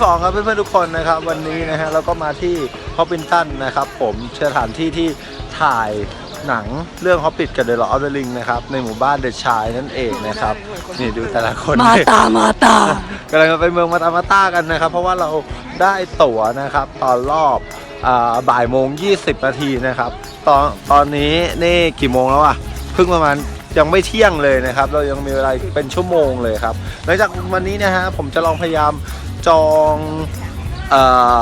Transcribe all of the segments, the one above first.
ที่สองครับเพื่อนๆทุกคนนะครับวันนี้นะฮะเราก็มาที่ฮอปปินตันนะครับผมสถานที่ที่ถ่ายหนังเรื่องฮอปปิตกับเดอะลออฟเดอะลิงนะครับในหมู่บ้านเดอะชายนั่นเองนะครับนี่ดูแต่ละคนมาตามาตากำลังจะไปเมืองมาตามาต้ากันนะครับ เพราะว่าเราได้ตั๋วนะครับตอนรอบอาบ่ายโมง 20 นาทีนะครับตอนตอนนี้นี่กี่โมงแล้วอะเพิ่งประมาณยังไม่เที่ยงเลยนะครับ เรายังมีเวลาอีกเป็นชั่วโมงเลยครับหลังจากวันนี้นะฮะผมจะลองพยายาม จองอ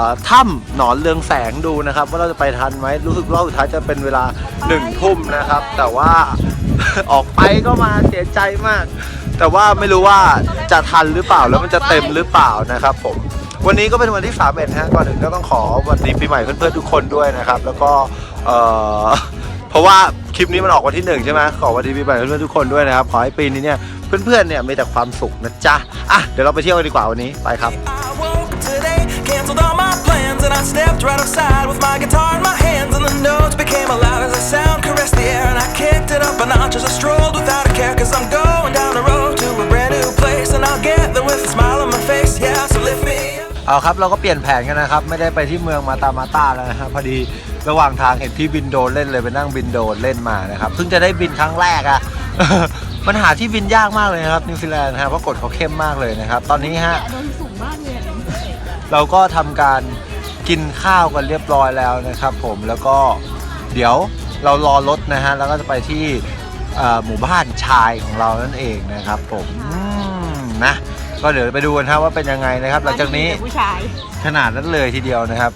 อถ้ำหนอนเรืองแสงดูนะครับ ว่าเราจะไปทันไหมรู้สึกรอบสุดท้ายจะเป็นเวลาหนึ่งทุ่มนะครับ แต่ว่าออกไปก็มาเสียใจมาก แต่ว่าไม่รู้ว่าจะทันหรือเปล่าแล้วมันจะเต็มหรือเปล่านะครับ ผม วันนี้ก็เป็นวันที่3เอ็ดฮะก่อนอื่นก็ต้องขอวันดีปีใหม่เพื่อนๆทุกคนด้วยนะครับ แล้วก็เออ ราะว่าคลิปนี้มันออกวันที่หนึ่งใช่ไหมขอสวันดีปีใหม่เพื่อนๆทุกคนด้วยนะครับ ขอให้ปีนี้เนี่ยเพื่อนๆเนี่ยมีแต่ความสุขนะจ๊ะอะเดี๋ยวเราไปเที่ยวกันดีกว่าวันนี้ไปครับ I woke up today, canceled all my plans, and I stepped right outside with my guitar in my hands. And the notes became loud as I sound caressed the air. And I kicked it up a notch as I strolled without a care. Cause I'm going down the road to a brand new place. And I'll get there with a smile on my face. Yeah, so lift me up. เอาครับเราก็เปลี่ยนแผนกันนะครับ ไม่ได้ไปที่เมืองมาตามาต้าแล้วนะครับพอดี ระหว่างทางเห็นพี่บินโดรนเล่นเลยไปนั่งบินโดรนเล่นมานะครับเพิ่งจะได้บินครั้งแรกอะปัญหาที่บินยากมากเลยนะครับนิวซีแลนด์นะครับเพราะกฎเขาเข้มมากเลยนะครับ ตอนนี้ฮะโดนสูงมากเลยอะเราก็ทำการกินข้าวกันเรียบร้อยแล้วนะครับ ผมแล้วก็เดี๋ยวเรารอรถนะฮะแล้วก็จะไปที่เอ่อหมู่บ้านชายของเรานั่นเองนะครับ ผมอืมนะ ก็เดี๋ยวไปดูกันครับว่าเป็นยังไงนะครับ หลังจากนี้ผู้ชายขนาดนั้นเลยทีเดียวนะครับ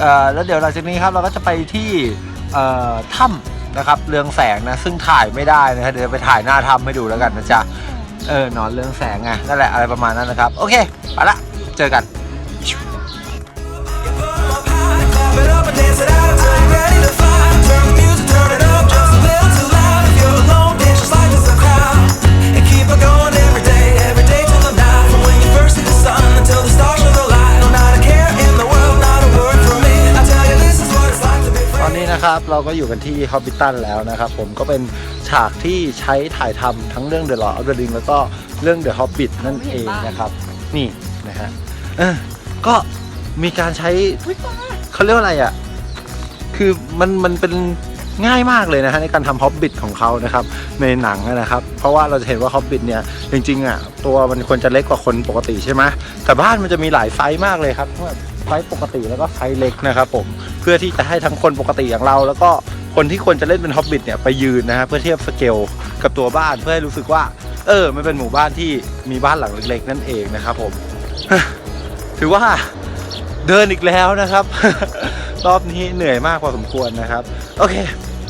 เอ่อแล้วเดี๋ยวหลังจากนี้ครับเราก็จะไปที่เอ่อถ้ำนะครับเรืองแสงนะซึ่งถ่ายไม่ได้นะฮะเดี๋ยวไปถ่ายหน้าถ้ำให้ดูแล้วกันนะจ๊ะเออหนอนเรืองแสงไงนั่นแหละอะไรประมาณนั้นนะครับ โอเคไปละเจอกัน ครับ เราก็อยู่กันที่ฮอบบิตันแล้วนะครับ ผมก็เป็นฉากที่ใช้ถ่ายทำทั้งเรื่อง The Lord of the Ring แล้วก็เรื่อง The Hobbit นั่นเองนะครับ นี่นะฮะเออก็มีการใช้เขาเรียกว่าอะไรอะ คือมันมันเป็นง่ายมากเลยนะฮะในการทำฮอบบิ t ของเขานะครับในหนังอะนะครับ เพราะว่าเราจะเห็นว่าฮอบบิ t เนี่ยจริงๆอะตัวมันควรจะเล็กกว่าคนปกติใช่ไหมแต่บ้านมันจะมีหลายไซส์มากเลยครับทั้งแบบ ไซส์ปกติแล้วก็ไซส์เล็กนะครับผมเพื่อที่จะให้ทั้งคนปกติอย่างเรา แล้วก็คนที่ควรจะเล่นเป็นฮอบบิ t เนี่ยไปยืนนะฮะเพื่อเทียบสเกลกับตัวบ้านเพื่อให้รู้สึกว่า เออมันเป็นหมู่บ้านที่มีบ้านหลังเล็กๆนั่นเองนะครับผมถือว่าเดินอีกแล้วนะครับ รอบนี้เหนื่อยมากพอสมควรนะครับ โอเค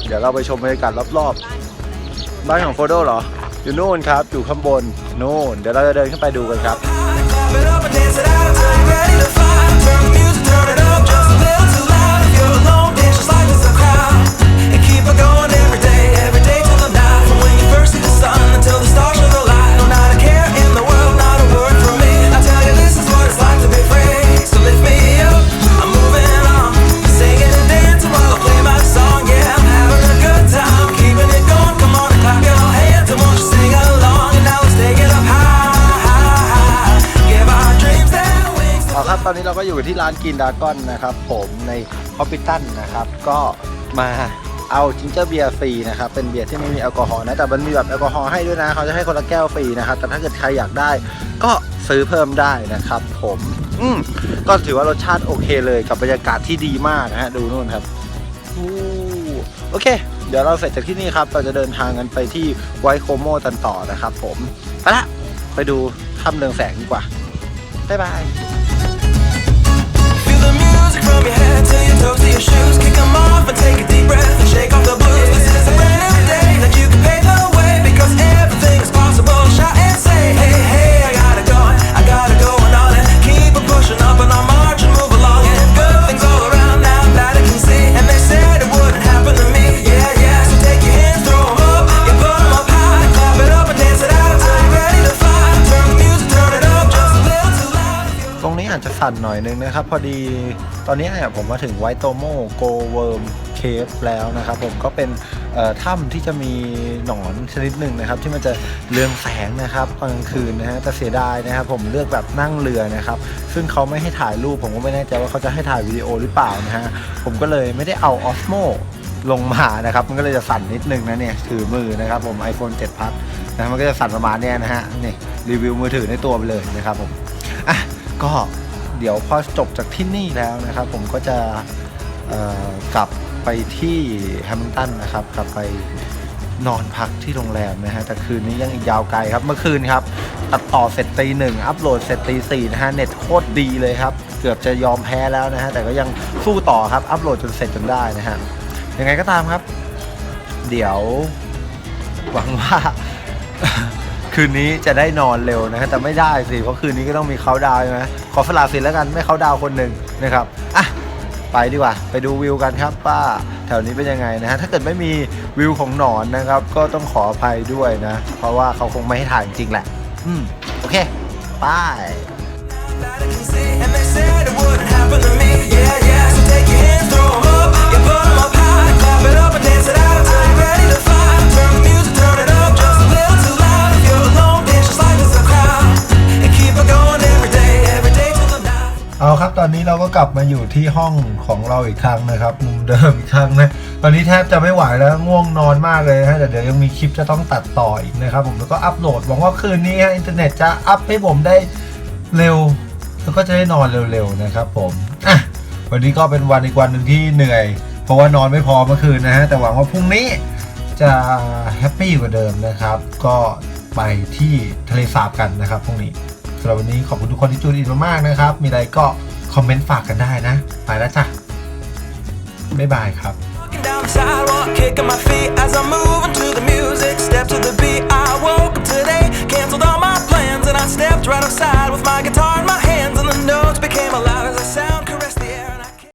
เดี๋ยวเราไปชมบรรยากาศรอบๆ บ้านของโฟโดเหรอ อยู่โน่นครับ อยู่ข้างบนโน่นเดี๋ยวเราจะเดินขึ้นไปดูกันครับ ตอนนี้เราก็อยู่ที่ร้านกินดากอนนะครับผมในฮอปปิตันนะครับก็มาเอาจิงเจอร์เบียร์ฟรีนะครับเป็นเบียร์ที่ไม่มีแอลกอฮอล์นะแต่มันมีแบบแอลกอฮอล์ให้ด้วยนะเขาจะให้คนละแก้วฟรีนะครับแต่ถ้าเกิดใครอยากได้ ก็ซื้อเพิ่มได้นะครับ ผมอืมก็ถือว่ารสชาติโอเคเลยกับบรรยากาศที่ดีมากนะฮะดูนู่นครับโอเค เดี๋ยวเราเสร็จจากที่นี่ครับ เราจะเดินทางกันไปที่ไวโคโมตันต่อนะครับ ผมไปละไปดูถ้ำเรืองแสงดีกว่าบ๊ายบาย This is a brand new day that you can pave the way because everything is possible. Shout and say, สั่นหน่อยนึงนะครับ พอดีตอนนี้เนี่ยผมมาถึงไวโตโมโกเวิร์มเค Cave แล้วนะครับ ผมก็เป็นถ้ำที่จะมีหนอนชนิดหนึ่งนะครับ ที่มันจะเรืองแสงนะครับตอนกลางคืนนะฮะแต่เสียดายนะครับ ผมเลือกแบบนั่งเรือนะครับ ซึ่งเขาไม่ให้ถ่ายรูป ผมก็ไม่แน่ใจว่าเขาจะให้ถ่ายวิดีโอหรือเปล่านะฮะผมก็เลยไม่ได้เอา Osmo ลงมานะครับ มันก็เลยจะสั่นนิดนึงนะเนี่ยถือมือนะครับ ผม iPhone 7 Plus นะมันก็จะสั่นประมาณเนี้ยนะฮะนี่รีวิวมือถือในตัวไปเลยนะครับผมอะก็ เดี๋ยวพอจบจากที่นี่แล้วนะครับ ผมก็จะกลับไปที่แฮมิลตันนะครับกลับไปนอนพักที่โรงแรมนะฮะแต่คืนนี้ยังอีกยาวไกลครับ เมื่อคืนครับ ตัดต่อเสร็จตีหนึ่งอัปโหลดเสร็จตีสี่นะฮะเน็ตโคตรดีเลยครับ เกือบจะยอมแพ้แล้วนะฮะแต่ก็ยังสู้ต่อครับ อัปโหลดจนเสร็จจนได้นะฮะยังไงก็ตามครับ เดี๋ยว หวังว่า คืนนี้จะได้นอนเร็วนะฮะแต่ไม่ได้สิเพราะคืนนี้ก็ต้องมีเขาดาวใช่ไหม ขอฝรั่งเศสแล้วกันไม่เขาดาวคนหนึ่งนะครับอะไปดีกว่า ไปดูวิวกันครับว่าแถวนี้เป็นยังไงนะฮะถ้าเกิดไม่มีวิวของหนอนนะครับ ก็ต้องขออภัยด้วยนะ เพราะว่าเขาคงไม่ให้ถ่ายจริงแหละ อืมโอเค ไป ก็กลับมาอยู่ที่ห้องของเราอีกครั้งนะครับมุมเดิมอีกครั้งนะตอนนี้แทบจะไม่ไหวแล้วง่วงนอนมากเลยฮะแต่เดี๋ยวยังมีคลิปจะต้องตัดต่ออีกนะครับผมแล้วก็อัปโหลดหวังว่าคืนนี้ฮะอินเทอร์เน็ตจะอัพให้ผมได้เร็ว แล้วก็จะได้นอนเร็วๆนะครับผมอะวันนี้ก็เป็นวันอีกวันหนึ่งที่เหนื่อย เพราะว่านอนไม่พอเมื่อคืนนะฮะแต่หวังว่าพรุ่งนี้จะแฮปปี้กว่าเดิมนะครับ ก็ไปที่ทะเลสาบกันนะครับพรุ่งนี้สำหรับวันนี้ขอบคุณทุกคนที่จูนอินมากๆนะครับ มีอะไรก็ คอมเมนต์ฝากกันได้นะ ไปแล้วจ้ะ บ๊ายบายครับ Walking down the sidewalk, kicking my feet as I move.